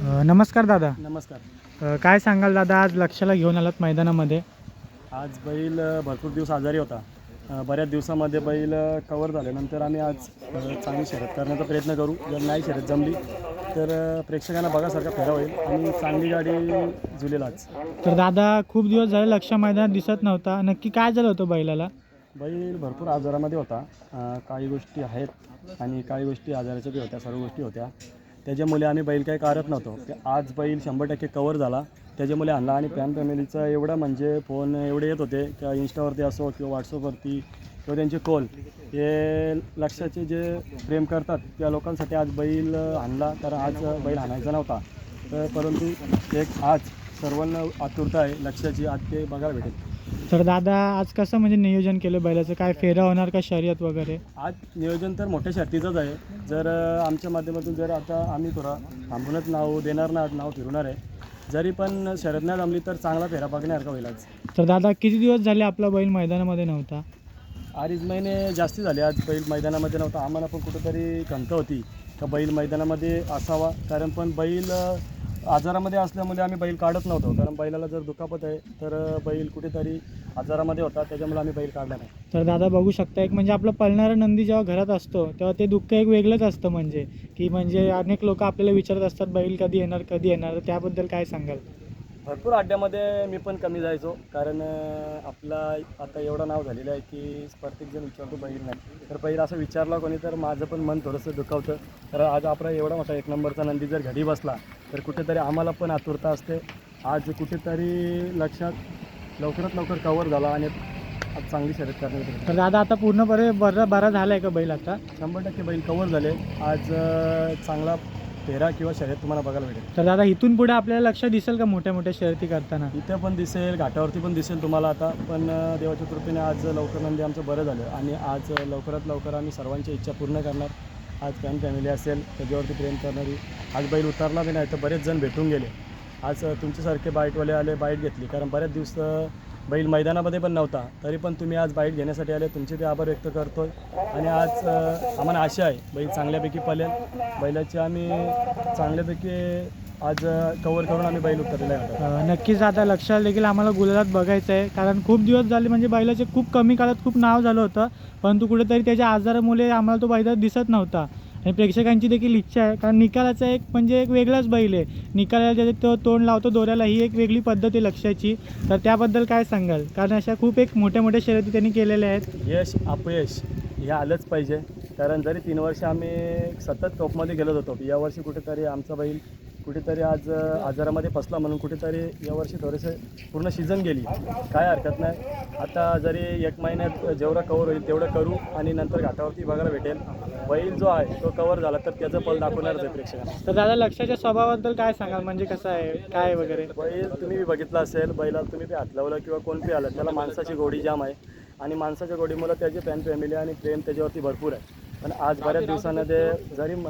अ, नमस्कार दादा. नमस्कार. अ, काय सांगाल दादा आज लक्षाला घेऊन आलात मैदानामध्ये. आज बैल अ, भरपूर दिवस आजारी होता. अ, बऱ्याच दिवसामध्ये बैल अ, कवर झाल्यानंतर आम्ही आज अ, चांगली शर्यत करण्याचा प्रयत्न करू. जर नाही शर्यत जमली तर अ, प्रेक्षकांना बघासारखा फेरा होईल आणि चांगली गाडी जुलेल आज. तर दादा खूप दिवस झाले लक्ष मैदानात दिसत नव्हता. नक्की काय झालं होतं बैलाला? बैल भरपूर आजारामध्ये होता. अ, काही गोष्टी आहेत आणि काही गोष्टी आजाराच्या बी होत्या सर्व गोष्टी होत्या. त्याच्यामुळे आम्ही बैल काही काढत नव्हतो. ते आज बैल शंभर टक्के कवर झाला. त्याच्यामुळे आणला आणि फॅन फॅमिलीचा एवढं म्हणजे फोन एवढे येत होते किंवा इन्स्टावरती असो किंवा व्हॉट्सअपवरती किंवा त्यांचे कॉल हे लक्षाचे जे प्रेम करतात त्या लोकांसाठी आज बैल आणला. तर आज बैल आणायचा नव्हता. तर परंतु एक आज सर्वांना आतुरता आहे लक्षाची आज ते बघायला भेटेल. तर दादा आज कसं म्हणजे नियोजन केलं बैलाचं? काय फेरा होणार का शर्यत वगैरे? आज नियोजन तर मोठ्या शर्तीचंच आहे. जर अ, आमच्या माध्यमातून जर आता आम्ही थोडा थांबूनच नाव देणार ना नाव फिरवणार आहे. जरी पण शर्यत नाही जमली तर चांगला फेरा बघण्यासारखा होईल आज तर दादा किती दिवस झाले आपला बैल मैदानामध्ये नव्हता? अडीच महिने जास्ती झाले आज बैल मैदानामध्ये नव्हता. आम्हाला पण कुठंतरी खंत होती का बैल मैदानामध्ये असावा. कारण पण बैल अ, आजारामध्ये असल्यामुळे आम्ही बैल काढत नव्हतो. कारण बैलाला जर दुखापत आहे तर बैल कुठेतरी आजारामध्ये होता. त्याच्यामुळे आम्ही बैल काढला नाही. तर दादा बघू शकता एक म्हणजे आपलं पळणारा नंदी जेव्हा घरात असतो तेव्हा ते दुःख एक वेगळंच असतं म्हणजे. की म्हणजे अनेक लोक आपल्याला विचारत असतात बैल कधी येणार कधी येणार? त्याबद्दल काय सांगाल? भरपूर अड्ड्यामध्ये मी पण कमी जायचो. कारण आपला आता एवढं नाव झालेलं आहे की प्रत्येकजण विचारतो बैल नाही तर बैल असं विचारला कोणी तर माझं पण मन थोडंसं दुखावतं. तर आज आपला एवढा मोठा एक नंबरचा नंदी जर घडी बसला तर कुठेतरी आम्हाला पण आतुरता असते. आज कुठेतरी लक्षात लवकरात लवकर कवर झाला आणि आज चांगली शर्यत करण्यात येईल. तर दादा आता पूर्णपणे बरा बरा झाला आहे का बैल आता? शंभर टक्के बैल कवर झाले. आज चांगला फेरा किंवा शर्यत तुम्हाला बघायला भेटेल. तर दादा इथून पुढे आपल्याला लक्ष दिसेल का मोठ्या मोठ्या शर्यती करताना? इथे पण दिसेल घाटावरती पण दिसेल तुम्हाला आता. पण अ, देवाच्या कृपेने आज लवकर नंदी आमचं बरं झालं. आणि आज लवकरात लवकर आम्ही सर्वांची इच्छा पूर्ण करणार. आज फॅन फॅमिली असेल त्याच्यावरती प्रेम करणारी आज बैल उतरला बी नाही तर बरेच जण भेटून गेले. आज अ, तुमच्यासारखे बाईटवाले आले बाईट घेतली. कारण बऱ्याच दिवस अ, बैल मैदानामध्ये पण नव्हता तरी पण तुम्ही आज बाईट घेण्यासाठी आले. तुमचे ते आभार व्यक्त करतो आणि आज आम्हाला आशा आहे बैल चांगल्यापैकी पलेल बैलाची आम्ही चांगल्यापैकी आज कवर करून आम्ही बैल उतरलेला आहे. नक्कीच आता लक्षात देखील आम्हाला गुजरात बघायचं आहे. कारण खूप दिवस झाले म्हणजे बैलाचे खूप कमी काळात खूप नाव झालं होतं. परंतु कुठेतरी त्याच्या आजारामुळे आम्हाला तो बैल दिसत नव्हता. आणि प्रेक्षकांची देखील इच्छा आहे. कारण निकालाचा एक म्हणजे एक वेगळाच बैल आहे. निकालाला ज्याचे तो तोंड लावतो दोऱ्याला ही एक वेगळी पद्धत आहे लक्षाची तर त्याबद्दल काय सांगाल? कारण अशा खूप एक मोठ्या मोठ्या शर्यती त्यांनी केलेल्या आहेत. यश अपयश हे आलंच पाहिजे. कारण जरी तीन वर्ष आम्ही सतत टॉपमध्ये गेलो होतो यावर्षी कुठेतरी आमचा बैल कुठेतरी आज आजारामध्ये फसला म्हणून कुठेतरी यावर्षी थोडेसे पूर्ण सीझन गेली. काय हरकत नाही. आता जरी एक महिन्यात जेवढं कवर होईल तेवढं करू आणि नंतर घाटावरती बघायला भेटेल. बैल जो आहे तो कवर झाला तर त्याचं पल दाखवणारच आहे प्रेक्षकांना. तर दादा लक्षाच्या स्वभावाबद्दल काय सांगाल? म्हणजे कसं आहे? काय वगैरे? बैल तुम्ही बघितलं असेल बैलाला तुम्ही बी हात लावलं किंवा कोण बी आलं त्याला माणसाची गोडी जाम आहे. आणि माणसाच्या गोडीमुळे त्याची फॅन फॅमिली आणि प्रेम त्याच्यावरती भरपूर आहे. पण आज बऱ्याच दिवसांमध्ये जरी म-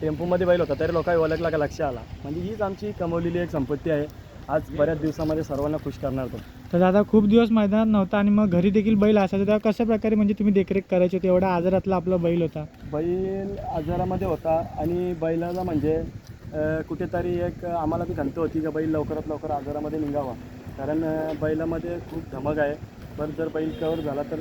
टेम्पोमध्ये बैल होता तरी लोकांनी ओळखला का लक्ष आला. म्हणजे हीच आमची कमवलेली एक संपत्ती आहे. आज बऱ्याच दिवसामध्ये सर्वांना खुश करणार तो. तर दादा खूप दिवस मैदानात नव्हता आणि मग घरी देखील बैल असायचा. तेव्हा कशा प्रकारे म्हणजे तुम्ही देखरेख करायचे तेवढा आजारातला आपला बैल होता. बैल आजारामध्ये होता आणि बैलाला म्हणजे अ, कुठेतरी एक आम्हाला ती खंत होती का बैल लवकरात लवकर आजारामध्ये निघावा. कारण अ, बैलामध्ये खूप धमक आहे. पण जर बैल कवर झाला तर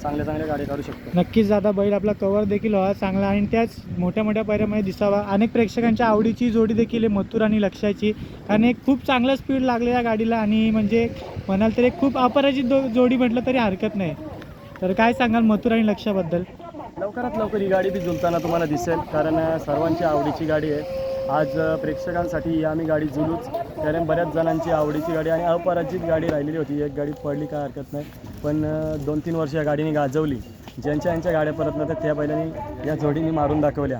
चांगल्या चांगल्या गाडी काढू शकतो. नक्कीच दादा बैल आपला कवर देखील व्हावा चांगला आणि त्याच मोठ्या मोठ्या पायऱ्यामध्ये दिसावा. अनेक प्रेक्षकांच्या आवडीची जोडी देखील आहे मथुर आणि लक्षाची. कारण एक खूप चांगलं स्पीड लागलं या गाडीला. आणि म्हणजे म्हणाल तर एक खूप अपराजित दो जोडी म्हटलं तरी हरकत नाही. तर काय सांगाल मथुर आणि लक्षाबद्दल? लवकरात लवकर ही गाडी बी जुलताना तुम्हाला दिसेल कारण अ, सर्वांची आवडीची गाडी आहे. आज प्रेक्षकांसाठी ही आम्ही गाडी जुलूच. कारण बऱ्याच जणांची आवडीची गाडी आणि अपराजित गाडी राहिलेली होती. एक गाडी पडली काय हरकत नाही. पण दोन तीन वर्ष या गाडीने गाजवली. ज्यांच्या यांच्या गाड्या परत नव्हत्या त्या बैलांनी या जोडीने मारून दाखवल्या.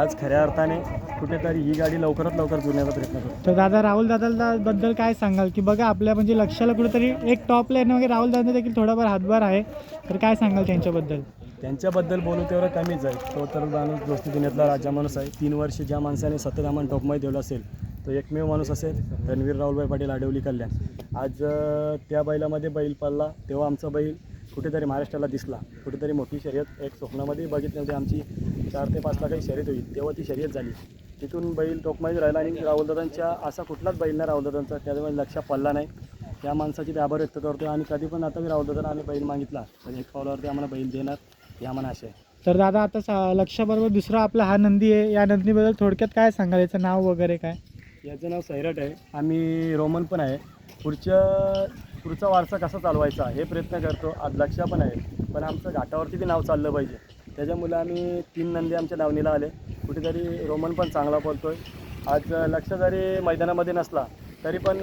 आज खऱ्या अर्थाने कुठेतरी ही गाडी लवकरात लवकर जुळण्याचा प्रयत्न करतो. तर दादा राहुल दादाला बद्दल काय सांगाल? की बघा आपल्या म्हणजे लक्षाला कुठेतरी एक टॉप लाईन वगैरे राहुल दादा देखील थोडाफार हातभार आहे. तर काय सांगाल त्यांच्याबद्दल? त्यांच्याबद्दल बोलू तेवढं कमीच आहे. तो तर माणूस दोस्ती दुनियातला राजा माणूस आहे. तीन वर्ष ज्या माणसाने सतत आम्हाला टॉपमध्ये ठेवलं असेल तो एकमेव माणूस असेल रणवीर राहुलभाई पाटील आडवली कल्याण. आज त्या बैलामध्ये बैल पडला तेव्हा आमचा बैल कुठेतरी महाराष्ट्राला दिसला. कुठेतरी मोठी शर्यत एक स्वप्नामध्ये बघितली होती आमची. चार ते पाच लाखाची शर्यत होईल तेव्हा ती शर्यत झाली. तिथून बैल टोकमाईत राहिला आणि राहुलदादांच्या असा कुठलाच बैल नाही राहुलदादांचा. त्याच्यामुळे लक्षात पडला नाही. त्या माणसाची ते आभार व्यक्त करतो आणि कधी पण आता मी राहुलदादांना आम्ही बैल मागितला तर एक पावलावरती आम्हाला बैल देणार. आम्हाला आशा आहे. तर दादा आता सा लक्षाबरोबर दुसरा आपला हा नंदी आहे. या नंदीबद्दल थोडक्यात काय सांगाल? याचं नाव वगैरे काय? याचं नाव सैराट आहे. आम्ही रोमन पण आहे. पुढच्या पुढचा वारसा कसा चालवायचा हे प्रयत्न करतो. आज लक्ष पण आहे. पण आमचं घाटावरती बी नाव चाललं पाहिजे. त्याच्यामुळे आम्ही तीन नंदी आमच्या दावणीला आले. कुठेतरी रोमन पण चांगला बोलतोय. आज लक्ष जरी मैदानामध्ये नसला तरी पण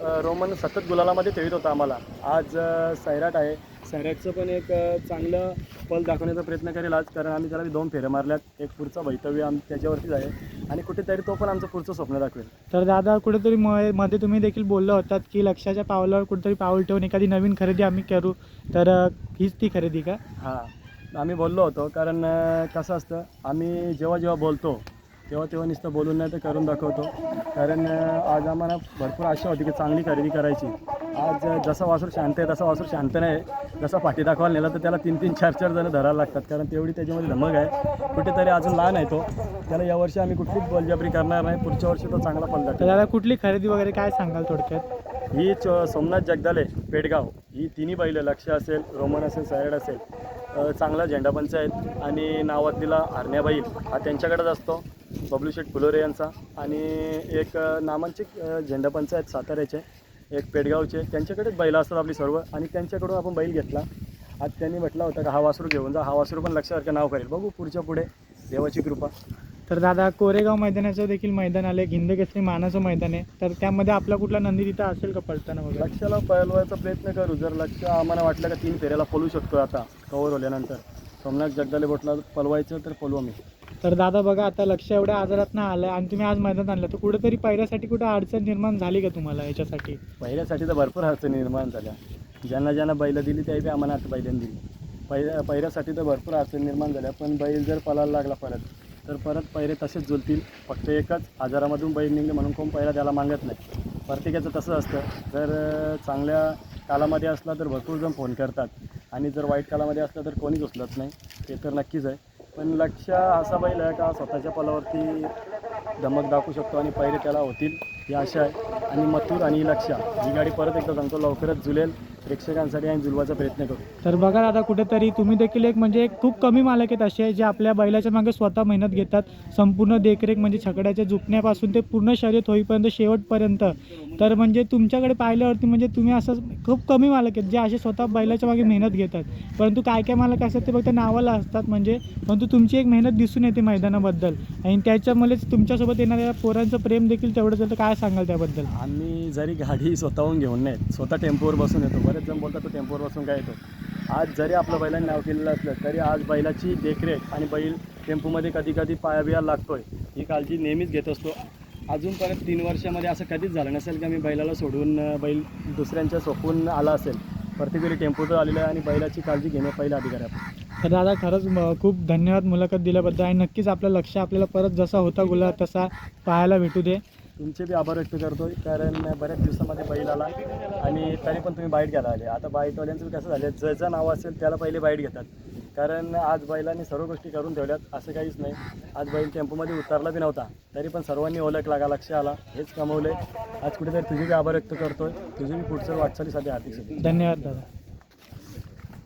अ, रोमन सतत गुलालामध्ये ठेवीत होता आम्हाला. आज अ, सैराट आहे. सैराटचं पण एक चांगलं पल दाखवण्याचा प्रयत्न करेल आज कारण आम्ही त्याला दोन फेऱ्या मारल्यात. एक पुढचा भवितव्य आम त्याच्यावरतीच आहे. आणि कुठेतरी तो पण आमचं पुढचं स्वप्न दाखवेल. तर दादा कुठेतरी म- मध्ये तुम्ही देखील बोललं होतात की लक्षाच्या पावलावर कुठेतरी पाऊल ठेवून एखादी नवीन खरेदी आम्ही करू. तर हीच ती खरेदी का? हां. आम्ही बोललो होतो कारण कसं असतं आम्ही जेव्हा जेव्हा बोलतो तेव्हा तेव्हा नुसतं बोलून नाही तर करून दाखवतो. कारण आज आम्हाला भरपूर आशा होती की चांगली खरेदी करायची. आज जसा वासूर शांत आहे तसा वासूर शांत नाही जसा पाठी दाखवायला नेला तर त्याला तीन तीन चार चार जण धरायला लागतात. कारण तेवढी त्याच्यामध्ये धमक आहे. कुठेतरी अजून लहान आहे तो. त्याला यावर्षी आम्ही कुठलीच बलजबरी करणार नाही. पुढच्या वर्षी तो चांगला दाखवेल दादा कुठली खरेदी वगैरे काय सांगाल थोडक्यात? ही च सोमनाथ जगदाले पेडगाव. ही तिन्ही बैलं लक्ष असेल रोमन असेल सैराड असेल. चांगला झेंडापंच आहेत. आणि नावातलीला हरण्या बैल हा त्यांच्याकडेच असतो. बबलू शेठ फुलोरे यांचा आणि एक अ, झेंडापंच आहेत साताऱ्याचे एक पेडगावचे त्यांच्याकडेच बैल असतात आपली सर्व आणि त्यांच्याकडून आपण बैल घेतला. आज त्यांनी म्हटलं होतं का हा वासरू घेऊन जा हा वासरू पण लक्षासारखं नाव करेल. बघू पुढच्या पुढे देवाची कृपा. तर दादा कोरेगाव मैदानाचं देखील मैदान आलं आहे हिंदकेसरी मानाचं मैदान आहे. तर त्यामध्ये आपला कुठला नंदी तिथं असेल का पळताना वगैरे? लक्षाला पळवायचा प्रयत्न करू. जर लक्ष आम्हाला वाटलं का तीन फेऱ्याला पळू शकतो आता कवर होल्यानंतर. सोमनाथ जगदाले बोटला पळवायचं तर पळवू आम्ही. तर दादा बघा आता लक्ष एवढ्या आजारात ना आलं आणि तुम्ही आज मैदानात आणलं. तर कुठेतरी पहिल्यासाठी कुठं अडचण निर्माण झाली का तुम्हाला याच्यासाठी? पहिल्यासाठी तर भरपूर अडचणी निर्माण झाल्या. ज्यांना ज्यांना बैलं दिली त्याही बी आम्हाला आता बैलांनी दिली. पहिल्या पहिल्यासाठी तर भरपूर अडचणी निर्माण झाल्या पण बैल जर पळायला लागला परत तर परत पहिरे तसेच जुलतील फक्त एकच आजारामधून बैल निघले म्हणून कोण पहिला त्याला मागत नाही. प्रत्येकाचं तसं असतं. जर चांगल्या कालामध्ये असला तर भरपूर जण फोन करतात. आणि जर वाईट कालामध्ये असला तर कोणीच उचलत नाही. ते तर नक्कीच आहे. पण लक्ष असा बैल आहे का स्वतःच्या पलावरती धमक दाखवू शकतो आणि पहिले त्याला होतील ही आशा आहे. आणि मथुर आणि लक्ष ही गाडी परत एकदा सांगतो लवकरच जुलेल. प्रेक्षकांसाठी आणि जुलवाचा प्रयत्न करू. तर बघा दादा कुठेतरी तुम्ही देखील एक म्हणजे एक खूप कमी मालक आहेत असे जे आपल्या बैलाच्या मागे स्वतः मेहनत घेतात. संपूर्ण देखरेख म्हणजे छकड्याच्या झुकण्यापासून ते पूर्ण शर्यत होईपर्यंत शेवटपर्यंत. तर म्हणजे तुमच्याकडे पाहिल्यावरती म्हणजे तुम्ही असं खूप कमी मालक आहेत जे असे स्वतः बैलाच्या मागे मेहनत घेतात. परंतु काय काय मालक असतात ते फक्त नावाला असतात म्हणजे परंतु तुमची एक मेहनत दिसून येते मैदानाबद्दल. आणि त्याच्यामुळेच तुमच्यासोबत येणाऱ्या पोरांचं प्रेम देखील तेवढंच आहे तर काय सांगाल त्याबद्दल? आम्ही जरी गाडी स्वतःहून घेऊन नाही स्वतः टेम्पोवर बसून येतो. बरेच जण बोलतात तो टेम्पोवर बसून काय येतो? आज जरी आपलं बैलांनी नाव केलेलं असलं तरी आज बैलाची देखरेख आणि बैल टेम्पोमध्ये कधी कधी पाया बिया लागतोय ही काळजी नेहमीच घेत असतो. अजून परत तीन वर्षामध्ये असं कधीच झालं नसेल की मी बैलाला सोडून बैल दुसऱ्यांच्या सोपून आला असेल? प्रत्येक वेळी टेम्पोचं आलेलं आहे आणि बैलाची काळजी घेणे पहिला अधिकार आहे तर दादा खरंच खूप धन्यवाद मुलाखत दिल्याबद्दल. आणि नक्कीच आपलं लक्ष आपल्याला परत जसा होता गुला तसा पाहायला भेटू दे. तुमचे बी आभार व्यक्त करतो कारण बऱ्याच दिवसामध्ये बैल आला आणि तरी पण तुम्ही बाईट घ्यायला आले. आता बाईटवाल्यांचं कसं झालं ज्याचं नाव असेल त्याला पहिले बाईट घेतात. कारण आज बैलांनी सर्व गोष्टी करून ठेवल्यात असं काहीच नाही. आज बैल टेम्पोमध्ये उतरला बी नव्हता तरी पण सर्वांनी ओळख लागा लक्ष आला हेच कमवले आज कुठेतरी तुझे बी आभार व्यक्त करतोय तुझी बी पुढचं वाटचालीसाठी हार्दिक धन्यवाद दादा.